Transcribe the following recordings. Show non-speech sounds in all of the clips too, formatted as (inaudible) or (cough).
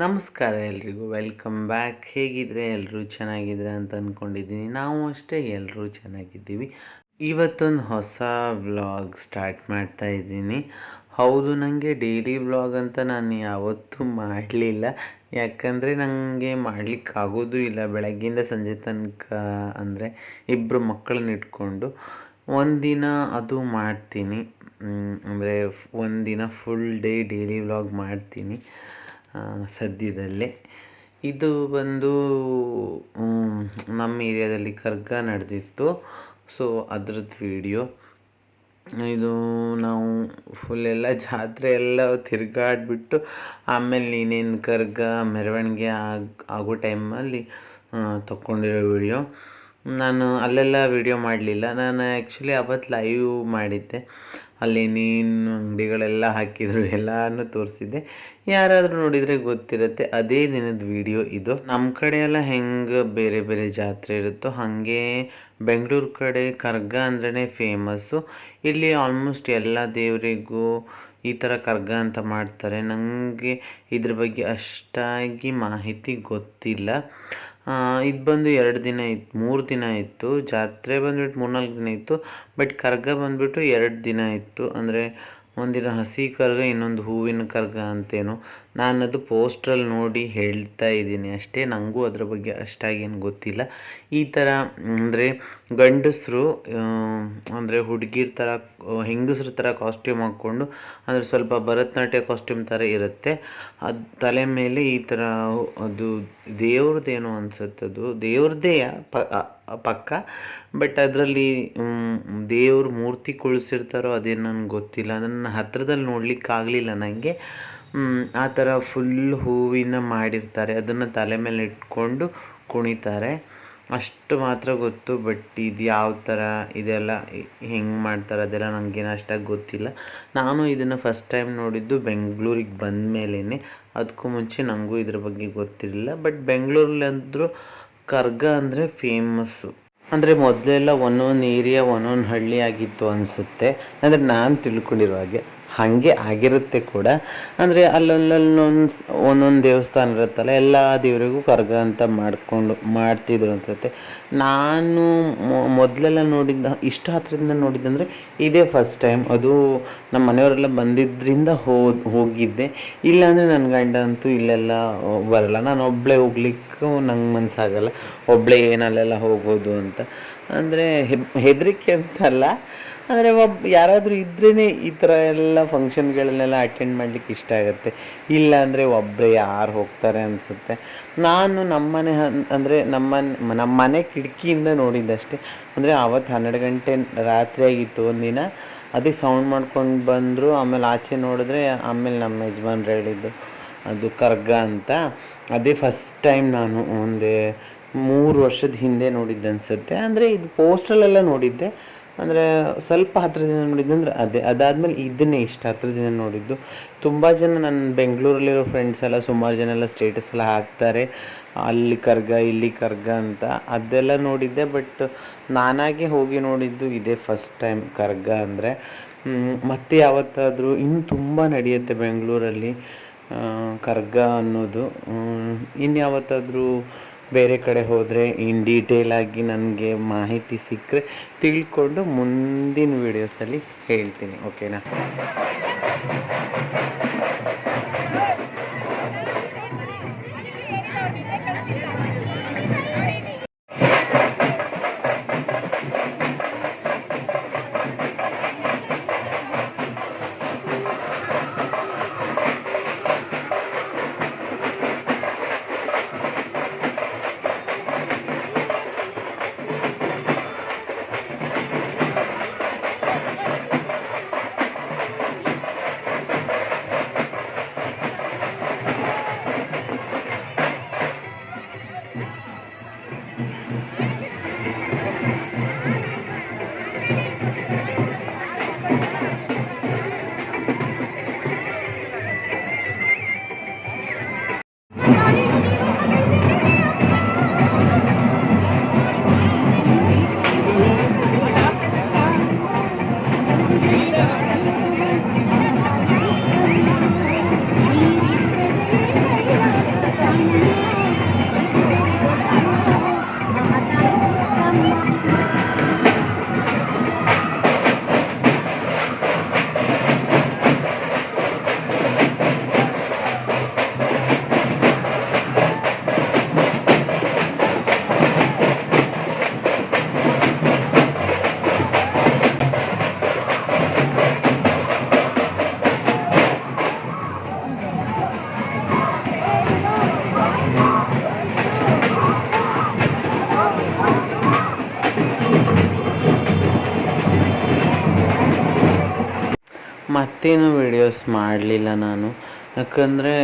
ನಮಸ್ಕಾರ ಎಲ್ರಿಗೂ, welcome back. ಹೇಗಿದ್ರೆ ಎಲ್ಲರೂ ಚೆನ್ನಾಗಿದ್ರೆ ಅಂತ ಅಂದ್ಕೊಂಡಿದ್ದೀನಿ ನಾವು ಅಷ್ಟೇ ಎಲ್ಲರೂ ಚೆನ್ನಾಗಿದ್ದೀವಿ. ಇವತ್ತೊಂದು ಹೊಸ ವ್ಲಾಗ್ ಸ್ಟಾರ್ಟ್ ಮಾಡ್ತಾ ಇದ್ದೀನಿ. ಹೌದು ನನಗೆ ಡೈಲಿ ವ್ಲಾಗ್ ಅಂತ ನಾನು ಯಾವತ್ತೂ ಮಾಡಲಿಲ್ಲ. ಯಾಕಂದರೆ ನನಗೆ ಮಾಡಲಿಕ್ಕಾಗೋದು ಇಲ್ಲ. ಬೆಳಗ್ಗಿಂದ ಸಂಜೆ ತನಕ ಅಂದರೆ ಇಬ್ಬರು ಮಕ್ಕಳನ್ನ ಇಟ್ಕೊಂಡು ಒಂದಿನ ಅದು ಮಾಡ್ತೀನಿ. ಅಂದರೆ ಒಂದಿನ ಫುಲ್ ಡೇ ಡೈಲಿ ವ್ಲಾಗ್ ಮಾಡ್ತೀನಿ. ಸದ್ಯದಲ್ಲೇ. ಇದು ಬಂದು ನಮ್ಮ ಏರಿಯಾದಲ್ಲಿ ಕರ್ಗ ನಡೆದಿತ್ತು. ಸೊ ಅದ್ರದ್ದು ವಿಡಿಯೋ ಇದು ನಾವು ಫುಲ್ ಎಲ್ಲ ಜಾತ್ರೆ ಎಲ್ಲ ತಿರುಗಾಡ್ಬಿಟ್ಟು, ಆಮೇಲೆ ನೀನೇನು ಕರ್ಗ ಮೆರವಣಿಗೆ ಆಗ, ಆಗೋ ಟೈಮಲ್ಲಿ ತಗೊಂಡಿರೋ ವಿಡಿಯೋ ನಾನು ಅಲ್ಲೆಲ್ಲ ವಿಡಿಯೋ ಮಾಡಲಿಲ್ಲ. ನಾನು ಆ್ಯಕ್ಚುಲಿ ಅವತ್ತು ಲೈವ್ ಮಾಡಿದ್ದೆ. ಅಲ್ಲಿ ನೀನು ಅಂಗಡಿಗಳೆಲ್ಲ ಹಾಕಿದ್ರು ಎಲ್ಲನೂ ತೋರಿಸಿದ್ದೆ. ಯಾರಾದರೂ ನೋಡಿದರೆ ಗೊತ್ತಿರುತ್ತೆ, ಅದೇ ದಿನದ ವಿಡಿಯೋ ಇದು. ನಮ್ಮ ಕಡೆ ಎಲ್ಲ ಹೆಂಗೆ ಬೇರೆ ಬೇರೆ ಜಾತ್ರೆ ಇರುತ್ತೋ ಹಾಗೆ ಬೆಂಗಳೂರು ಕಡೆ ಕರ್ಗ ಅಂದ್ರೇ ಫೇಮಸ್ಸು ಇಲ್ಲಿ ಆಲ್ಮೋಸ್ಟ್ ಎಲ್ಲ ದೇವರಿಗೂ ಈ ಥರ ಕರ್ಗ ಅಂತ ಮಾಡ್ತಾರೆ. ನನಗೆ ಇದ್ರ ಬಗ್ಗೆ ಅಷ್ಟಾಗಿ ಮಾಹಿತಿ ಗೊತ್ತಿಲ್ಲ. ಇದು ಬಂದು ಎರಡು ದಿನ ಇತ್ತು ಮೂರು ದಿನ ಇತ್ತು ಜಾತ್ರೆ ಬಂದ್ಬಿಟ್ಟು ಮೂರ್ನಾಲ್ಕು ದಿನ ಇತ್ತು. ಬಟ್ ಕರ್ಗ ಬಂದ್ಬಿಟ್ಟು ಎರಡು ದಿನ ಇತ್ತು ಅಂದರೆ ಒಂದಿನ ಹಸಿ ಕರ್ಗ, ಇನ್ನೊಂದು ಹೂವಿನ ಕರ್ಗ ಅಂತೇನೋ. ನಾನು ಅದು ಪೋಸ್ಟ್ರಲ್ಲಿ ನೋಡಿ ಹೇಳ್ತಾ ಇದ್ದೀನಿ ಅಷ್ಟೇ ನನಗೂ ಅದ್ರ ಬಗ್ಗೆ ಅಷ್ಟಾಗೇನು ಗೊತ್ತಿಲ್ಲ. ಈ ಥರ ಅಂದರೆ ಗಂಡಸರು ಅಂದರೆ ಹುಡುಗಿರ ಥರ ಹೆಂಗಸ್ರ ಥರ ಕಾಸ್ಟ್ಯೂಮ್ ಹಾಕ್ಕೊಂಡು, ಅಂದರೆ ಸ್ವಲ್ಪ ಭರತನಾಟ್ಯ ಕಾಸ್ಟ್ಯೂಮ್ ಥರ ಇರುತ್ತೆ. ಅದು ತಲೆ ಮೇಲೆ ಈ ಥರ ಅದು ದೇವ್ರದ್ದೇನೋ ಅನ್ಸುತ್ತೆ ಅದು. ದೇವ್ರದ್ದೇ ಪ ಪಕ್ಕ. ಬಟ್ ಅದರಲ್ಲಿ ದೇವ್ರ ಮೂರ್ತಿ ಕುಳಿಸಿರ್ತಾರೋ ಅದೇನು ನನಗೆ ಗೊತ್ತಿಲ್ಲ. ಅದನ್ನು ಹತ್ರದಲ್ಲಿ ನೋಡ್ಲಿಕ್ಕೆ ಆಗಲಿಲ್ಲ ನನಗೆ ಆ ಥರ ಫುಲ್ ಹೂವಿನ ಮಾಡಿರ್ತಾರೆ. ಅದನ್ನು ತಲೆ ಮೇಲೆ ಇಟ್ಕೊಂಡು ಕುಣಿತಾರೆ. ಅಷ್ಟು ಮಾತ್ರ ಗೊತ್ತು ಬಟ್ ಇದು ಯಾವ ಥರ ಇದೆಲ್ಲ ಹೆಂಗೆ ಮಾಡ್ತಾರೆ ಅದೆಲ್ಲ ನನಗೇನು ಅಷ್ಟಾಗಿ ಗೊತ್ತಿಲ್ಲ. ನಾನು ಇದನ್ನು ಫಸ್ಟ್ ಟೈಮ್ ನೋಡಿದ್ದು ಬೆಂಗಳೂರಿಗೆ ಬಂದ ಮೇಲೇ ಅದಕ್ಕೂ ಮುಂಚೆ ನನಗೂ ಇದ್ರ ಬಗ್ಗೆ ಗೊತ್ತಿರಲಿಲ್ಲ ಬಟ್ ಬೆಂಗಳೂರಲ್ಲಿ ಅಂದರೂ ಕರ್ಗ ಅಂದರೆ ಫೇಮಸ್ಸು ಅಂದರೆ ಮೊದಲೆಲ್ಲ ಒಂದೊಂದು ಏರಿಯಾ ಒಂದೊಂದು ಹಳ್ಳಿ ಆಗಿತ್ತು ಅನಿಸುತ್ತೆ. ಅಂದರೆ ನಾನು ತಿಳ್ಕೊಂಡಿರೋ ಹಾಗೆ. ಹಾಗೆ ಆಗಿರುತ್ತೆ ಕೂಡ. ಅಂದರೆ ಅಲ್ಲೊಂದೊಂದು ಒಂದೊಂದು ದೇವಸ್ಥಾನ ಇರುತ್ತಲ್ಲ, ಎಲ್ಲ ದೇವರಿಗೂ ಕರ್ಗ ಅಂತ ಮಾಡಿಕೊಂಡು ಮಾಡ್ತಿದ್ರು ಅನ್ಸುತ್ತೆ. ನಾನು ಮೊದಲೆಲ್ಲ ನೋಡಿದ್ದ, ಇಷ್ಟು ಹತ್ರದಿಂದ ನೋಡಿದ್ದಂದರೆ ಇದೇ ಫಸ್ಟ್ ಟೈಮ್ ಅದು ನಮ್ಮ ಮನೆಯವರೆಲ್ಲ ಬಂದಿದ್ದರಿಂದ ಹೋಗಿದ್ದೆ. ಇಲ್ಲಾಂದರೆ ನನ್ನ ಗಂಡ ಅಂತೂ ಇಲ್ಲೆಲ್ಲ ಬರಲ್ಲ. ನಾನು ಒಬ್ಬಳೇ ಹೋಗ್ಲಿಕ್ಕೂ ನಂಗೆ ಮನಸ್ಸಾಗಲ್ಲ ಒಬ್ಬಳೇ ಏನಲ್ಲೆಲ್ಲ ಹೋಗೋದು ಅಂತ. ಅಂದರೆ ಹೆದರಿಕೆ ಅಂತಲ್ಲ. ಅಂದರೆ ಒಬ್ಬ ಯಾರಾದರೂ ಇದ್ರೇ ಈ ಥರ ಎಲ್ಲ ಫಂಕ್ಷನ್ಗಳನ್ನೆಲ್ಲ ಅಟೆಂಡ್ ಮಾಡಲಿಕ್ಕೆ ಇಷ್ಟ ಆಗುತ್ತೆ. ಇಲ್ಲ ಅಂದರೆ ಒಬ್ಬರೇ ಯಾರು ಹೋಗ್ತಾರೆ ಅನಿಸುತ್ತೆ. ನಾನು ನಮ್ಮನೆ ಅಂದರೆ ನಮ್ಮ ನಮ್ಮ ಮನೆ ಕಿಟಕಿಯಿಂದ ನೋಡಿದ್ದಷ್ಟೇ. ಅಂದರೆ ಆವತ್ತು ಹನ್ನೆರಡು ಗಂಟೆ ರಾತ್ರಿ ಆಗಿತ್ತು ಒಂದಿನ. ಅದೇ ಸೌಂಡ್ ಮಾಡ್ಕೊಂಡು ಬಂದರು. ಆಮೇಲೆ ಆಚೆ ನೋಡಿದ್ರೆ ಆಮೇಲೆ ನಮ್ಮ ಯಜಮಾನ್ರು ಹೇಳಿದ್ದು, ಅದು ಕರ್ಗ ಅಂತ. ಅದೇ ಫಸ್ಟ್ ಟೈಮ್ ನಾನು ಒಂದೇ ಮೂರು ವರ್ಷದ ಹಿಂದೆ ನೋಡಿದ್ದೆ ಅನಿಸುತ್ತೆ. ಅಂದರೆ ಇದು ಪೋಸ್ಟ್ರಲ್ಲೆಲ್ಲ ನೋಡಿದ್ದೆ. ಅಂದರೆ ಸ್ವಲ್ಪ ನೋಡಿದ್ದು ಅಂದರೆ ಅದೇ, ಅದಾದಮೇಲೆ ಇದನ್ನೇ ಇಷ್ಟ ದಿನ ನೋಡಿದ್ದು. ತುಂಬ ಜನ ನನ್ನ ಬೆಂಗಳೂರಲ್ಲಿರೋ ಫ್ರೆಂಡ್ಸ್ ಎಲ್ಲ ಸುಮಾರು ಜನ ಎಲ್ಲ ಸ್ಟೇಟಸ್ ಎಲ್ಲ ಹಾಕ್ತಾರೆ. ಅಲ್ಲಿ ಕರ್ಗ, ಇಲ್ಲಿ ಕರ್ಗ ಅಂತ. ಅದೆಲ್ಲ ನೋಡಿದ್ದೆ ಬಟ್ ನಾನಾಗೆ ಹೋಗಿ ನೋಡಿದ್ದು ಇದೇ ಫಸ್ಟ್ ಟೈಮ್ ಕರ್ಗ ಅಂದರೆ. ಮತ್ತೆ ಯಾವತ್ತಾದರೂ ಇನ್ನು ತುಂಬ ನಡೆಯುತ್ತೆ ಬೆಂಗಳೂರಲ್ಲಿ ಕರ್ಗ ಅನ್ನೋದು. ಇನ್ನು ಯಾವತ್ತಾದರೂ ಬೇರೆ ಕಡೆ ಹೋದರೆ ಇನ್ ಡೀಟೇಲ್ ಆಗಿ ನನಗೆ ಮಾಹಿತಿ ಸಿಕ್ಕರೆ ತಿಳ್ಕೊಂಡು ಮುಂದಿನ ವೀಡಿಯೋಸಲ್ಲಿ ಹೇಳ್ತೀನಿ ಓಕೆನಾ ಮತ್ತೇನು ವೀಡಿಯೋಸ್ ಮಾಡಲಿಲ್ಲ ನಾನು. ಯಾಕಂದರೆ,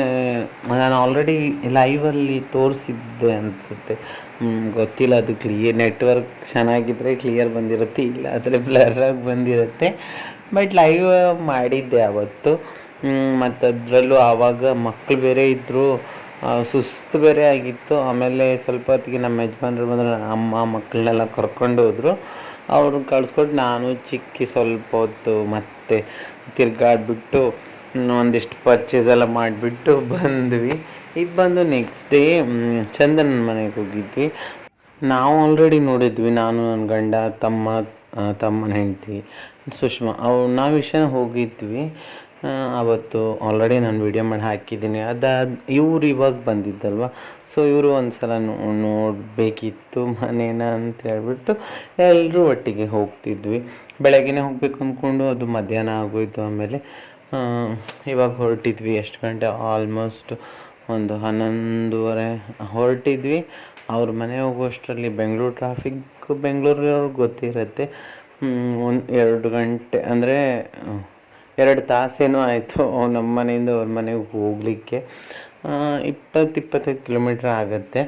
ನಾನು ಆಲ್ರೆಡಿ ಲೈವಲ್ಲಿ ತೋರಿಸಿದ್ದೆ ಅನಿಸುತ್ತೆ. ಗೊತ್ತಿಲ್ಲ, ಅದು ಕ್ಲಿಯರ್ ನೆಟ್ವರ್ಕ್ ಚೆನ್ನಾಗಿದ್ದರೆ ಕ್ಲಿಯರ್ ಬಂದಿರುತ್ತೆ, ಇಲ್ಲ ಆದರೆ ಬ್ಲರಾಗಿ ಬಂದಿರುತ್ತೆ. ಬಟ್ ಲೈವ್ ಮಾಡಿದ್ದೆ ಆವತ್ತು ಮತ್ತು ಅದರಲ್ಲೂ ಆವಾಗ ಮಕ್ಕಳು ಬೇರೆ ಇದ್ದರು ಸುಸ್ತು ಬೇರೆ ಆಗಿತ್ತು. ಆಮೇಲೆ ಸ್ವಲ್ಪ ಹೊತ್ತಿಗೆ ನಮ್ಮ ಯಜಮಾನ್ರು ಬಂದರೆ ಅಮ್ಮ ಮಕ್ಕಳನ್ನೆಲ್ಲ ಕರ್ಕೊಂಡು ಹೋದರು. ಅವ್ರನ್ನ ಕಳ್ಸ್ಕೊಟ್ಟು ನಾನು ಚಿಕ್ಕಿ ಸ್ವಲ್ಪ ಹೊತ್ತು ಮತ್ತೆ ತಿರ್ಗಾಡ್ಬಿಟ್ಟು ಒಂದಿಷ್ಟು ಪರ್ಚೇಸ್ ಎಲ್ಲ ಮಾಡಿಬಿಟ್ಟು ಬಂದ್ವಿ. ಇದು ಬಂದು ನೆಕ್ಸ್ಟ್ ಡೇ ಚಂದನ ಮನೆಗೆ ಹೋಗಿದ್ವಿ. ನಾವು ಆಲ್ರೆಡಿ ನೋಡಿದ್ವಿ, ನಾನು, ನನ್ನ ಗಂಡ, ತಮ್ಮ ತಮ್ಮನ ಹೆಂಡತಿ, ಸುಷ್ಮಾ ಅವ್ರು ನಾವು ವಿಷಯ ಹೋಗಿದ್ವಿ. ಆವತ್ತು ಆಲ್ರೆಡಿ ನಾನು ವಿಡಿಯೋ ಮಾಡಿ ಹಾಕಿದ್ದೀನಿ. ಅದಾದ, ಇವ್ರು ಇವಾಗ ಬಂದಿದ್ದಲ್ವ? ಸೊ ಇವರು ಒಂದು ಸಲ ನೋಡಬೇಕಿತ್ತು ಮನೇನ ಅಂತ ಹೇಳ್ಬಿಟ್ಟು ಎಲ್ಲರೂ ಒಟ್ಟಿಗೆ ಹೋಗ್ತಿದ್ವಿ. ಬೆಳಗ್ಗೆನೇ ಹೋಗ್ಬೇಕು ಅಂದ್ಕೊಂಡು ಅದು ಮಧ್ಯಾಹ್ನ ಆಗೋಯ್ತು ಆಮೇಲೆ ಇವಾಗ ಹೊರಟಿದ್ವಿ ಎಷ್ಟು ಗಂಟೆ? ಆಲ್ಮೋಸ್ಟ್ ಒಂದು ಹನ್ನೊಂದುವರೆ. ಹೊರಟಿದ್ವಿ. ಅವ್ರ ಮನೆ ಹೋಗುವಷ್ಟರಲ್ಲಿ ಬೆಂಗಳೂರು ಟ್ರಾಫಿಕ್ ಬೆಂಗಳೂರವ್ರಿಗೆ ಗೊತ್ತಿರುತ್ತೆ. ಒಂದು ಎರಡು ಗಂಟೆ, ಅಂದರೆ, ಎರಡು ತಾಸೇನೋ ಆಯಿತು ನಮ್ಮ ಮನೆಯಿಂದ ಅವ್ರ ಮನೆಗೆ ಹೋಗಲಿಕ್ಕೆ. ಇಪ್ಪತ್ತು ಇಪ್ಪತ್ತೈದು ಕಿಲೋಮೀಟ್ರ್ ಆಗುತ್ತೆ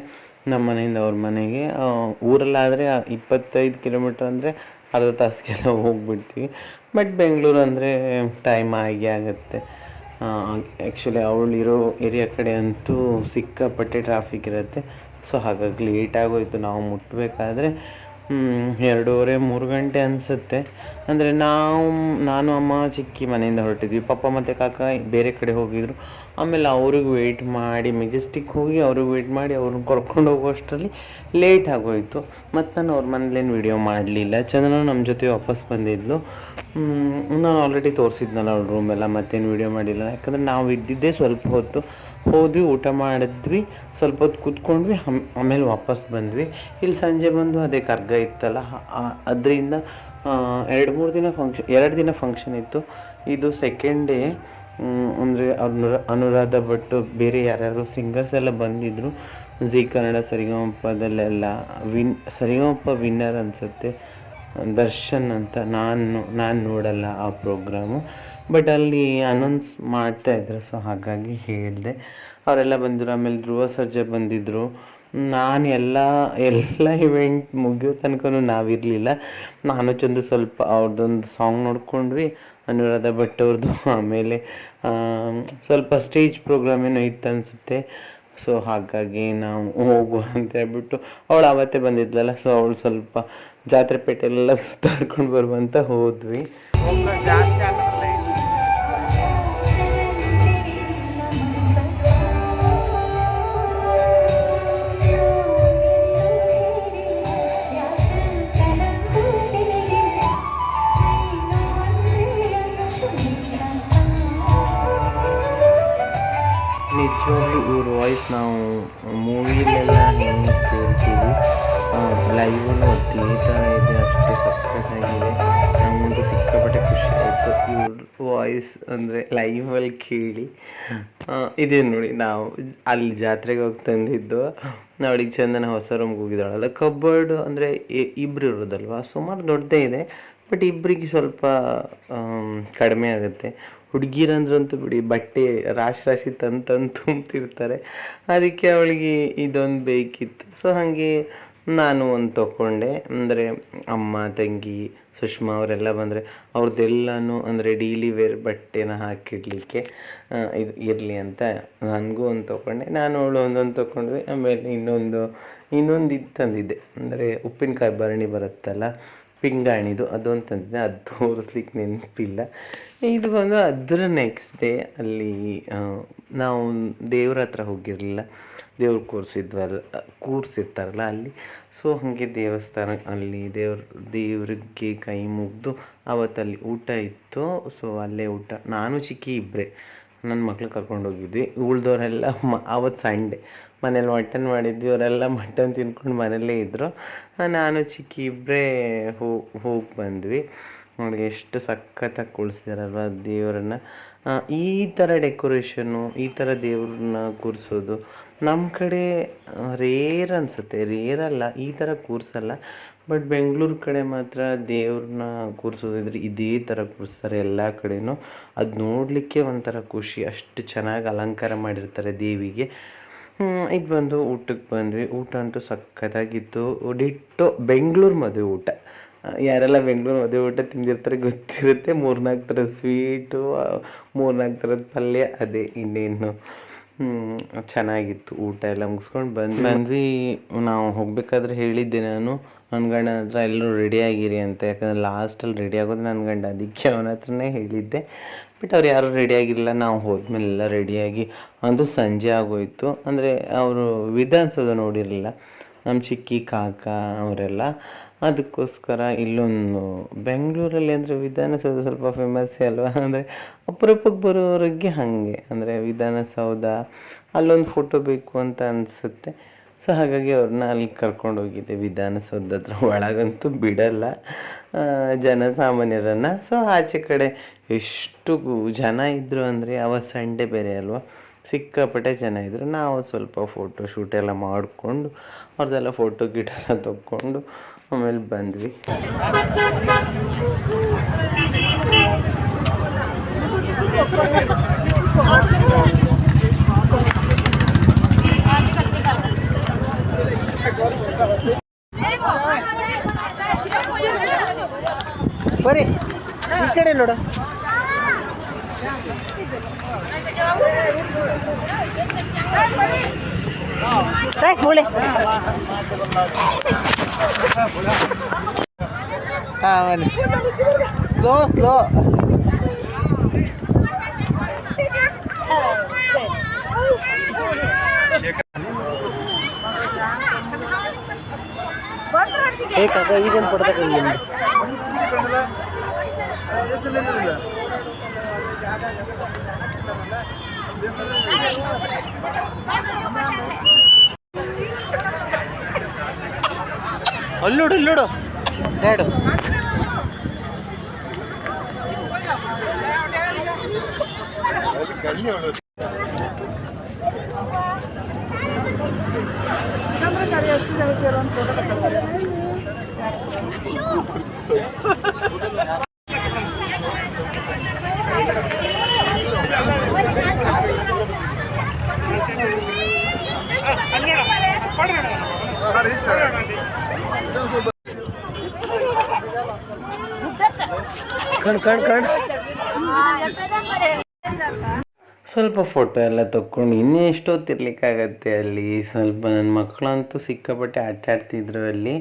ನಮ್ಮ ಮನೆಯಿಂದ ಅವ್ರ ಮನೆಗೆ. ಊರಲ್ಲಾದರೆ ಇಪ್ಪತ್ತೈದು ಕಿಲೋಮೀಟ್ರ್ ಅಂದರೆ ಅರ್ಧ ತಾಸಿಗೆಲ್ಲ ಹೋಗ್ಬಿಡ್ತೀವಿ. ಬಟ್ ಬೆಂಗಳೂರು ಅಂದರೆ ಟೈಮ್ ಆಗಿ ಆಗುತ್ತೆ. ಆ್ಯಕ್ಚುಲಿ ಇರೋ ಏರಿಯಾ ಕಡೆ ಅಂತೂ ಸಿಕ್ಕಾಪಟ್ಟೆ ಟ್ರಾಫಿಕ್ ಇರುತ್ತೆ. ಸೊ ಹಾಗಾಗಿ ಲೇಟಾಗೋಯಿತು ನಾವು ಮುಟ್ಟಬೇಕಾದ್ರೆ ಎರಡೂವರೆ ಮೂರು ಗಂಟೆ ಅನಿಸುತ್ತೆ. ಅಂದರೆ ನಾವು, ನಾನು, ಅಮ್ಮ, ಚಿಕ್ಕಿ ಮನೆಯಿಂದ ಹೊರಟಿದ್ವಿ. ಪಪ್ಪ ಮತ್ತು ಕಾಕ ಬೇರೆ ಕಡೆ ಹೋಗಿದ್ರು. ಆಮೇಲೆ ಅವ್ರಿಗೆ ವೆಯ್ಟ್ ಮಾಡಿ ಮೆಜೆಸ್ಟಿಕ್ ಹೋಗಿ ಅವ್ರಿಗೆ ವೆಯ್ಟ್ ಮಾಡಿ ಅವ್ರನ್ನ ಕರ್ಕೊಂಡು ಹೋಗೋಷ್ಟರಲ್ಲಿ ಲೇಟ್ ಆಗೋಯಿತು. ಮತ್ತು ನಾನು ಅವ್ರ ಮನೇಲೇನು ವೀಡಿಯೋ ಮಾಡಲಿಲ್ಲ. ಚಂದನ ನಮ್ಮ ಜೊತೆ ವಾಪಸ್ ಬಂದಿದ್ಲು. ನಾನು ಆಲ್ರೆಡಿ ತೋರಿಸಿದ್ನಲ್ಲ ಅವ್ರ ರೂಮೆಲ್ಲ ಮತ್ತೇನು ವೀಡಿಯೋ ಮಾಡಿಲ್ಲ. ಯಾಕಂದರೆ ನಾವು ಇದ್ದಿದ್ದೇ ಸ್ವಲ್ಪ ಹೊತ್ತು. ಹೋದ್ವಿ, ಊಟ ಮಾಡಿದ್ವಿ, ಸ್ವಲ್ಪ ಹೊತ್ತು ಕೂತ್ಕೊಂಡ್ವಿ ಆಮೇಲೆ ವಾಪಸ್ ಬಂದ್ವಿ. ಇಲ್ಲಿ ಸಂಜೆ ಬಂದು ಅದೇ ಕರ್ಗ ಇತ್ತಲ್ಲ ಅದರಿಂದ ಎರಡು ಮೂರು ದಿನ ಫಂಕ್ಷನ್ ಎರಡು ದಿನ ಫಂಕ್ಷನ್ ಇತ್ತು. ಇದು ಸೆಕೆಂಡ್ ಡೇ ಅಂದರೆ ಅನುರ, ಅನುರಾಧ ಭಟ್, ಬೇರೆ ಯಾರ್ಯಾರು ಸಿಂಗರ್ಸ್ ಎಲ್ಲ ಬಂದಿದ್ದರು ಜಿ ಕನ್ನಡ ಸರಿಗಮಪದಲ್ಲೆಲ್ಲ ವಿನ್ ಸರಿಗಮಪ ವಿನ್ನರ್ ಅನಿಸುತ್ತೆ. ದರ್ಶನ್ ಅಂತ ನಾನು ನಾನು ನೋಡಲ್ಲ ಆ ಪ್ರೋಗ್ರಾಮು ಬಟ್ ಅಲ್ಲಿ ಅನೌನ್ಸ್ ಮಾಡ್ತಾ ಇದ್ರು ಸೊ ಹಾಗಾಗಿ ಹೇಳಿದೆ. ಅವರೆಲ್ಲ ಬಂದರು ಆಮೇಲೆ ಧ್ರುವ ಸರ್ಜಾ ಬಂದಿದ್ದರು ನಾನು ಎಲ್ಲ ಎಲ್ಲ ಇವೆಂಟ್ ಮುಗಿಯೋ ತನಕ ನಾವಿರಲಿಲ್ಲ. ನಾನು ಚಂದು ಸ್ವಲ್ಪ ಅವ್ರದ್ದೊಂದು ಸಾಂಗ್ ನೋಡ್ಕೊಂಡ್ವಿ, ಅನುರಾಧ ಭಟ್ ಅವ್ರದ್ದು (laughs) ಆಮೇಲೆ ಸ್ವಲ್ಪ ಸ್ಟೇಜ್ ಪ್ರೋಗ್ರಾಮ್ ಏನೋ ಇತ್ತು ಅನಿಸುತ್ತೆ. ಸೊ ಹಾಗಾಗಿ ನಾವು ಹೋಗು ಅಂತ ಹೇಳ್ಬಿಟ್ಟು ಅವಳು ಆವತ್ತೇ ಬಂದಿದ್ಲಲ್ಲ ಸೊ ಅವಳು ಸ್ವಲ್ಪ ಜಾತ್ರೆ ಪೇಟೆಲ್ಲ ಸುತ್ತಾಡ್ಕೊಂಡು ಬರುವಂತ ಹೋದ್ವಿ. ವಾಯ್ಸ್ ನಾವು ಮೂವಿಲೆಲ್ಲ ಹೆಂಗೆ ಕೇಳ್ತೀವಿ? ಲೈವಲ್ಲೂ ಅದೇ ಥರ ಇದೆ, ಅಷ್ಟೇ ಆಗಿದೆ ನಮಗಂತೂ ಸಿಕ್ಕಾಪಟ್ಟೆ ಖುಷಿ ಆಯಿತು. ಇವ್ರ ವಾಯ್ಸ್ ಅಂದರೆ ಲೈವಲ್ಲಿ ಕೇಳಿ. ಇದೇ ನೋಡಿ, ನಾವು ಅಲ್ಲಿ ಜಾತ್ರೆಗೆ ಹೋಗಿ ತಂದಿದ್ದು. ಅವಳಿಗೆ ಚಂದನ ಹೊಸ ರೂಮ್ಗೆ ಹೋಗಿದ್ದಾಳಲ್ಲ. ಕಬ್ಬರ್ಡ್ ಅಂದರೆ ಇಬ್ಬರು ಇರೋದಲ್ವ? ಸುಮಾರು ದೊಡ್ಡದೇ ಇದೆ ಬಟ್ ಇಬ್ಬರಿಗೆ ಸ್ವಲ್ಪ ಕಡಿಮೆ ಆಗುತ್ತೆ. ಹುಡುಗಿರಂದ್ರಂತೂ ಬಿಡಿ, ಬಟ್ಟೆ ರಾಶಿ ರಾಶಿ ತಂದು ತಂದು ತುಂಬ್ತಿರ್ತಾರೆ. ಅದಕ್ಕೆ ಅವಳಿಗೆ ಇದೊಂದು ಬೇಕಿತ್ತು. ಸೊ ಹಾಗೆ ನಾನು ಒಂದು ತೊಗೊಂಡೆ ಅಂದರೆ ಅಮ್ಮ, ತಂಗಿ, ಸುಷ್ಮಾ ಅವರೆಲ್ಲ ಬಂದರೆ ಅವ್ರದ್ದೆಲ್ಲನೂ ಅಂದರೆ ಡೈಲಿ ವೇರ್ ಬಟ್ಟೆನ ಹಾಕಿಡಲಿಕ್ಕೆ ಇದು ಇರಲಿ ಅಂತ ನನಗೂ ಒಂದು ತೊಗೊಂಡೆ ನಾನು ಅವಳು ಒಂದೊಂದು ತೊಗೊಂಡ್ವಿ ಆಮೇಲೆ ಇನ್ನೊಂದು ಇನ್ನೊಂದು ಇದು ತಂದಿದ್ದೆ ಅಂದರೆ ಉಪ್ಪಿನಕಾಯಿ ಭರಣಿ ಬರುತ್ತಲ್ಲ ಪಿಂಗಾಣಿದು ಅದೊಂದು ತಂದಿದ್ದೆ ಅದು ತೋರಿಸ್ಲಿಕ್ಕೆ ನೆನಪಿಲ್ಲ. ಇದು ಬಂದು ಅದರ ನೆಕ್ಸ್ಟ್ ಡೇ ಅಲ್ಲಿ ನಾವು ದೇವ್ರ ಹತ್ರ ಹೋಗಿರಲಿಲ್ಲ. ದೇವ್ರು ಕೂರಿಸಿದ್ವಲ್ಲ ಕೂರಿಸಿರ್ತಾರಲ್ಲ ಅಲ್ಲಿ. ಸೊ ಹಾಗೆ ದೇವಸ್ಥಾನ, ಅಲ್ಲಿ ದೇವ್ರ, ದೇವ್ರಿಗೆ ಕೈ ಮುಗಿದು ಅವತ್ತಲ್ಲಿ ಊಟ ಇತ್ತು. ಸೊ ಅಲ್ಲೇ ಊಟ. ನಾನು ಚಿಕ್ಕಿ ಇಬ್ಬರೇ ನನ್ನ ಮಕ್ಳು ಕರ್ಕೊಂಡು ಹೋಗಿದ್ವಿ. ಉಳ್ದವರೆಲ್ಲ ಮ ಆವತ್ತು ಸಂಡೆ ಮನೇಲಿ ಮಟನ್ ಮಾಡಿದ್ವಿ, ಅವರೆಲ್ಲ ಮಟನ್ ತಿನ್ಕೊಂಡು ಮನೇಲೇ ಇದ್ದರು ನಾನು, ಚಿಕ್ಕಿ ಇಬ್ಬರೇ ಹೋಗಿ ಬಂದ್ವಿ. ನೋಡಿ, ಎಷ್ಟು ಸಖತ್ತಾಗಿ ಕುಳಿಸಿದಾರಲ್ವ ದೇವರನ್ನ. ಈ ಥರ ಡೆಕೋರೇಷನ್ನು ಈ ಥರ ದೇವ್ರನ್ನ ಕೂರಿಸೋದು ನಮ್ಮ ಕಡೆ ರೇರ್ ಅನಿಸುತ್ತೆ. ರೇರಲ್ಲ ಈ ಥರ ಕೂರಿಸಲ್ಲ. ಬಟ್ ಬೆಂಗಳೂರು ಕಡೆ ಮಾತ್ರ ದೇವ್ರನ್ನ ಕೂರಿಸೋದಿದ್ರೆ ಇದೇ ಥರ ಕೂರಿಸ್ತಾರೆ ಎಲ್ಲ ಕಡೆನೂ. ಅದು ನೋಡಲಿಕ್ಕೆ ಒಂಥರ ಖುಷಿ. ಅಷ್ಟು ಚೆನ್ನಾಗಿ ಅಲಂಕಾರ ಮಾಡಿರ್ತಾರೆ ದೇವಿಗೆ. ಇದು ಬಂದು ಊಟಕ್ಕೆ ಬಂದ್ವಿ. ಊಟ ಅಂತೂ ಸಖತ್ತಾಗಿತ್ತು. ಡಿಟ್ಟು ಬೆಂಗಳೂರು ಮದುವೆ ಊಟ. ಯಾರೆಲ್ಲ ಬೆಂಗಳೂರು ಮದುವೆ ಊಟ ತಿಂದಿರ್ತಾರೆ ಗೊತ್ತಿರುತ್ತೆ. ಮೂರ್ನಾಲ್ಕು ಥರದ ಸ್ವೀಟು ಮೂರ್ನಾಲ್ಕು ಥರದ ಪಲ್ಯ, ಅದೇ ಇನ್ನೇನು. ಚೆನ್ನಾಗಿತ್ತು. ಊಟ ಎಲ್ಲ ಮುಗಿಸ್ಕೊಂಡು ಬಂದು ಬಂದ್ವಿ. ನಾವು ಹೋಗ್ಬೇಕಾದ್ರೆ ಹೇಳಿದ್ದೆ ನಾನು ನನ್ನ ಗಂಡನ ಹತ್ರ ಎಲ್ಲರೂ ಆಗಿರಿ ಅಂತ. ಯಾಕಂದ್ರೆ ಲಾಸ್ಟಲ್ಲಿ ರೆಡಿ ಆಗೋದು ನನ್ನ ಗಂಡ. ಅದಕ್ಕೆ ಅವನ ಹತ್ರನೇ ಹೇಳಿದ್ದೆ. ಬಟ್ ಅವ್ರು ಯಾರೂ ರೆಡಿ ಆಗಿರಲಿಲ್ಲ. ನಾವು ಹೋದ್ಮೇಲೆ ಎಲ್ಲ ರೆಡಿಯಾಗಿ ಅದು ಸಂಜೆ ಆಗೋಯ್ತು. ಅಂದರೆ ಅವರು ವಿಧಾನಸೌಧ ನೋಡಿರಲಿಲ್ಲ. ನಮ್ಮ ಚಿಕ್ಕಿ, ಕಾಕ, ಅವರೆಲ್ಲ ಅದಕ್ಕೋಸ್ಕರ ಇಲ್ಲೊಂದು ಬೆಂಗಳೂರಲ್ಲಿ ಅಂದರೆ ವಿಧಾನಸೌಧ ಸ್ವಲ್ಪ ಫೇಮಸ್ ಅಲ್ವಾ? ಅಂದರೆ ಅಪರೂಪಕ್ಕೆ ಬರೋರಿಗೆ ಹಾಗೆ. ಅಂದರೆ ವಿಧಾನಸೌಧ, ಅಲ್ಲೊಂದು ಫೋಟೋ ಬೇಕು ಅಂತ ಅನಿಸುತ್ತೆ. ಸೊ ಹಾಗಾಗಿ ಅವ್ರನ್ನ ಅಲ್ಲಿ ಕರ್ಕೊಂಡು ಹೋಗಿದ್ದೆ ವಿಧಾನಸೌಧ ಹತ್ರ ಒಳಗಂತೂ ಬಿಡಲ್ಲ ಜನಸಾಮಾನ್ಯರನ್ನು ಸೊ ಆಚೆ ಕಡೆ ಎಷ್ಟು ಜನ ಇದ್ದರು ಅಂದರೆ ಅವ ಸಂಡೇ ಬೇರೆ ಅಲ್ವಾ? ಸಿಕ್ಕಾಪಟ್ಟೆ ಜನ ಇದ್ದರು ನಾವು ಸ್ವಲ್ಪ ಫೋಟೋ ಶೂಟ್ ಎಲ್ಲ ಮಾಡಿಕೊಂಡು, ಅವ್ರದ್ದೆಲ್ಲ ಫೋಟೋ ಗಿಟೆಲ್ಲ ತಗೊಂಡು ಆಮೇಲೆ ಬಂದ್ವಿ. ഏ കഥ ഈ കണ്ടത്തെ കഴിയുന്നു അല്ലോടോ ഇല്ലോടോ ഏടോ കല്യാണോ ಕಣ್ ಕಣ್ ಕಣ್. ಸ್ವಲ್ಪ ಫೋಟೋ ಎಲ್ಲ ತಕ್ಕೊಂಡು ಇನ್ನೂ ಎಷ್ಟೊತ್ತಿರ್ಲಿಕ್ಕಾಗತ್ತೆ ಅಲ್ಲಿ? ಸ್ವಲ್ಪ ನನ್ನ ಮಕ್ಕಳಂತೂ ಸಿಕ್ಕಾಪಟ್ಟೆ ಆಟ ಆಡ್ತಿದ್ರು ಅಲ್ಲಿ.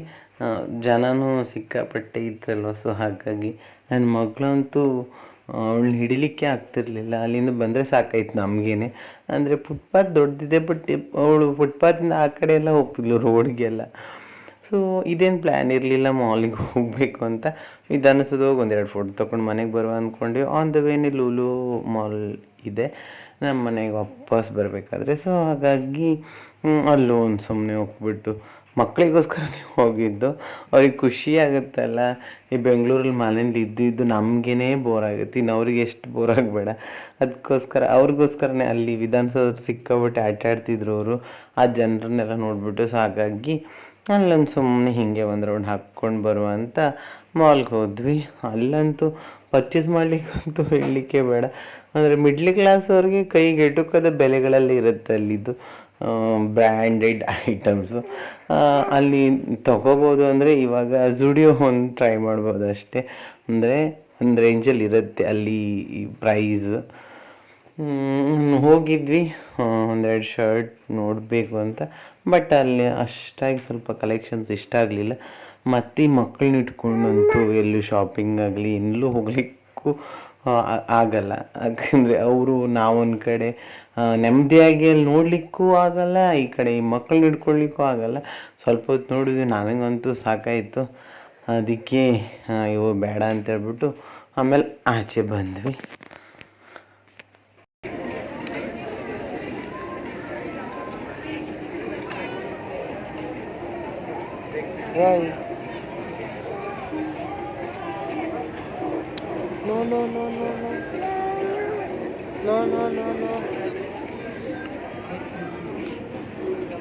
ಜನನೂ ಸಿಕ್ಕಾಪಟ್ಟೆ ಇದ್ರಲ್ವ? ಸೊ ಹಾಗಾಗಿ ನನ್ನ ಮಗಳಂತೂ ಅವಳನ್ನ ಹಿಡಿಲಿಕ್ಕೆ ಆಗ್ತಿರ್ಲಿಲ್ಲ. ಅಲ್ಲಿಂದ ಬಂದರೆ ಸಾಕಾಯ್ತು ನಮಗೇನೆ. ಅಂದರೆ ಫುಟ್ಪಾತ್ ದೊಡ್ಡದಿದೆ ಬಟ್ ಅವಳು ಫುಟ್ಪಾತಿಂದ ಆ ಕಡೆ ಎಲ್ಲ ಹೋಗ್ತಿದ್ಲು ರೋಡ್ಗೆಲ್ಲ ಸೊ ಇದೇನು ಪ್ಲ್ಯಾನ್ ಇರಲಿಲ್ಲ ಮಾಲಿಗೆ ಹೋಗಬೇಕು ಅಂತ. ವಿಧಾನಸೌಧ ಹೋಗಿ ಒಂದೆರಡು ಫೋಟೋ ತೊಗೊಂಡು ಮನೆಗೆ ಬರುವ ಅಂದ್ಕೊಂಡು ಆನ್ ದ ವೇನೇ ಲೂಲು ಮಾಲ್ ಇದೆ. ನಮ್ಮ ಮನೆಗೆ ವಾಪಸ್ ಬರಬೇಕಾದ್ರೆ. ಸೊ ಹಾಗಾಗಿ ಅಲ್ಲೂ ಒಂದು ಸುಮ್ಮನೆ ಹೋಗ್ಬಿಟ್ಟು ಮಕ್ಕಳಿಗೋಸ್ಕರನೇ ಹೋಗಿದ್ದು, ಅವ್ರಿಗೆ ಖುಷಿ ಆಗುತ್ತಲ್ಲ ಈ ಬೆಂಗಳೂರಲ್ಲಿ ಮನೇಲಿ ಇದ್ದು ಇದ್ದು ನಮಗೇ ಬೋರ್ ಆಗುತ್ತೆ ಇನ್ನು ಅವ್ರಿಗೆ ಎಷ್ಟು ಬೋರ್ ಆಗಬೇಡ. ಅದಕ್ಕೋಸ್ಕರ ಅವ್ರಿಗೋಸ್ಕರನೇ ಅಲ್ಲಿ ವಿಧಾನಸೌಧ ಸಿಕ್ಕಾಬಿಟ್ಟು ಆಟ ಆಡ್ತಿದ್ರು ಅವರು. ಆ ಜನರನ್ನೆಲ್ಲ ನೋಡಿಬಿಟ್ಟು ಸೊ ಹಾಗಾಗಿ ಅಲ್ಲೊಂದು ಸುಮ್ಮನೆ ಹೀಗೆ ಒಂದು ರೌಂಡ್ ಹಾಕ್ಕೊಂಡು ಬರುವ ಅಂತ ಮಾಲ್ಗೆ ಹೋದ್ವಿ. ಅಲ್ಲಂತೂ ಪರ್ಚೇಸ್ ಮಾಡಲಿಕ್ಕಂತೂ ಹೇಳಲಿಕ್ಕೆ ಬೇಡ. ಅಂದರೆ ಮಿಡ್ಲ್ ಕ್ಲಾಸ್ ಅವ್ರಿಗೆ ಕೈಗೆಟುಕದ ಬೆಲೆಗಳಲ್ಲಿ ಇರುತ್ತೆ ಅಲ್ಲಿದ್ದು ಬ್ರ್ಯಾಂಡೆಡ್ ಐಟಮ್ಸು. ಅಲ್ಲಿ ತಗೋಬೋದು ಅಂದರೆ ಇವಾಗ ಝುಡಿಯೋ ಒಂದು ಟ್ರೈ ಮಾಡ್ಬೋದು ಅಷ್ಟೇ. ಅಂದರೆ, ಒಂದು ರೇಂಜಲ್ಲಿ ಇರುತ್ತೆ ಅಲ್ಲಿ ಪ್ರೈಸ್ ಹೋಗಿದ್ವಿ. ಒಂದೆರಡು ಶರ್ಟ್ ನೋಡಬೇಕು ಅಂತ. ಬಟ್ ಅಲ್ಲಿ ಅಷ್ಟಾಗಿ ಸ್ವಲ್ಪ ಕಲೆಕ್ಷನ್ಸ್ ಇಷ್ಟ ಆಗಲಿಲ್ಲ. ಮತ್ತು ಮಕ್ಕಳನ್ನ ಇಟ್ಕೊಂಡಂತೂ ಎಲ್ಲೂ ಶಾಪಿಂಗ್ ಆಗಲಿ ಎಲ್ಲೂ ಹೋಗಲಿಕ್ಕೂ ಆಗಲ್ಲ. ಯಾಕಂದರೆ ಅವರು ನಾವೊಂದು ಕಡೆ ನೆಮ್ಮದಿಯಾಗಿ ಅಲ್ಲಿ ನೋಡಲಿಕ್ಕೂ ಆಗಲ್ಲ ಈ ಕಡೆ ಈ ಮಕ್ಕಳನ್ನ ಹಿಡ್ಕೊಳ್ಳಿಕ್ಕೂ ಆಗಲ್ಲ ಸ್ವಲ್ಪ ಹೊತ್ತು ನೋಡಿದ್ವಿ ನನಗಂತೂ ಸಾಕಾಯಿತು ಅದಕ್ಕೆ ಇವು ಬೇಡ ಅಂತ ಹೇಳ್ಬಿಟ್ಟು ಆಮೇಲೆ ಆಚೆ ಬಂದ್ವಿ No, no, no, no, no. No, no, no, no.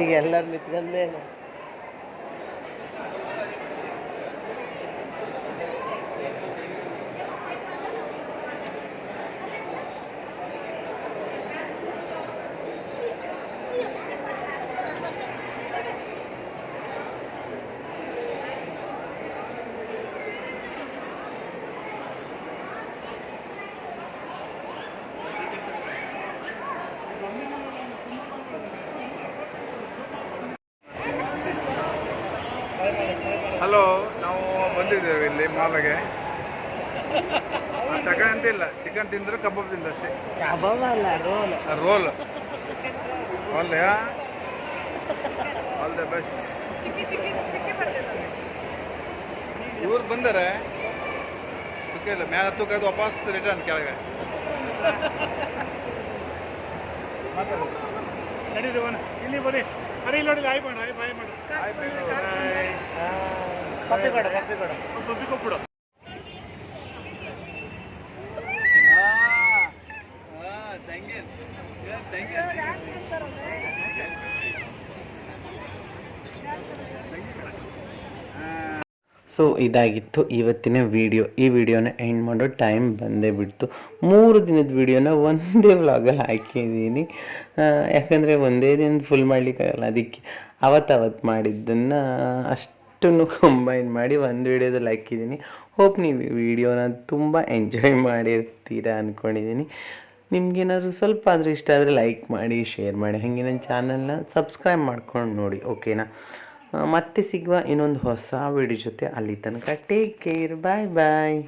ಈಗ ಎಲ್ಲರೂ ನಿಂತ್ಕೊಂಡೇನು ಮಾಲೆಗೆ ತಗೊಂತಿಲ್ಲ ಚಿಕನ್ ತಿಂದ್ರೆ ಕಬಾಬ್ ತಿಂದ್ರು ಅಷ್ಟೇ. ಕಬಾಬ್ ಅಲ್ಲ ರೋಲ್. ರೋಲ್. ಅಲ್ಲ? ಆಲ್ ದ ಬೆಸ್ಟ್ ಇವ್ರು ಬಂದರೆ ತೂಕ ಇಲ್ಲ ಮೇಲೆ ತೂಕ ಅದು ವಾಪಸ್ ರಿಟರ್ನ್ ಕೆಳಗೆ. ಮಾತಾಡೋಣ ನಡೀರಿ ಇಲ್ಲಿ ಬನ್ನಿ. ಅರೆ ಇಲ್ಲಿ ನೋಡಿ ಆಯ್ ಮಾಡಿ ಆಯ್ ಬಾಯ್ ಮಾಡಿ. ಪಪ್ಪಿ ಕೊಡ ಸೊ ಇದಾಗಿತ್ತು ಇವತ್ತಿನ ವಿಡಿಯೋ ಈ ವಿಡಿಯೋನ ಎಂಡ್ ಮಾಡೋ ಟೈಮ್ ಬಂದೇ ಬಿಡ್ತು. ಮೂರು ದಿನದ ವಿಡಿಯೋನ ಒಂದೇ ವ್ಲಾಗಲ್ಲಿ ಹಾಕಿದ್ದೀನಿ. ಯಾಕಂದರೆ ಒಂದೇ ದಿನ ಫುಲ್ ಮಾಡಲಿಕ್ಕಾಗಲ್ಲ. ಅದಕ್ಕೆ ಅವತ್ತವತ್ತು ಮಾಡಿದ್ದನ್ನು ಅಷ್ಟನ್ನು ಕಂಬೈನ್ ಮಾಡಿ ಒಂದು ವಿಡಿಯೋದಲ್ಲಿ ಹಾಕಿದ್ದೀನಿ ಹೋಪ್ ನೀವು ಈ ವಿಡಿಯೋನ ತುಂಬ ಎಂಜಾಯ್ ಮಾಡಿರ್ತೀರಾ ಅಂದ್ಕೊಂಡಿದ್ದೀನಿ ನಿಮ್ಗೇನಾದ್ರು ಸ್ವಲ್ಪ ಆದರೂ ಇಷ್ಟ ಆದರೆ ಲೈಕ್ ಮಾಡಿ ಶೇರ್ ಮಾಡಿ. ಹಾಗೆ ನನ್ನ ಚಾನಲ್ನ ಸಬ್ಸ್ಕ್ರೈಬ್ ಮಾಡ್ಕೊಂಡು ನೋಡಿ ಓಕೆನಾ ಮತ್ತೆ ಸಿಗುವ ಇನ್ನೊಂದು ಹೊಸ ವಿಡಿಯೋ ಜೊತೆ ಅಲ್ಲಿ ತನಕ ಟೇಕ್ ಕೇರ್ ಬಾಯ್ ಬಾಯ್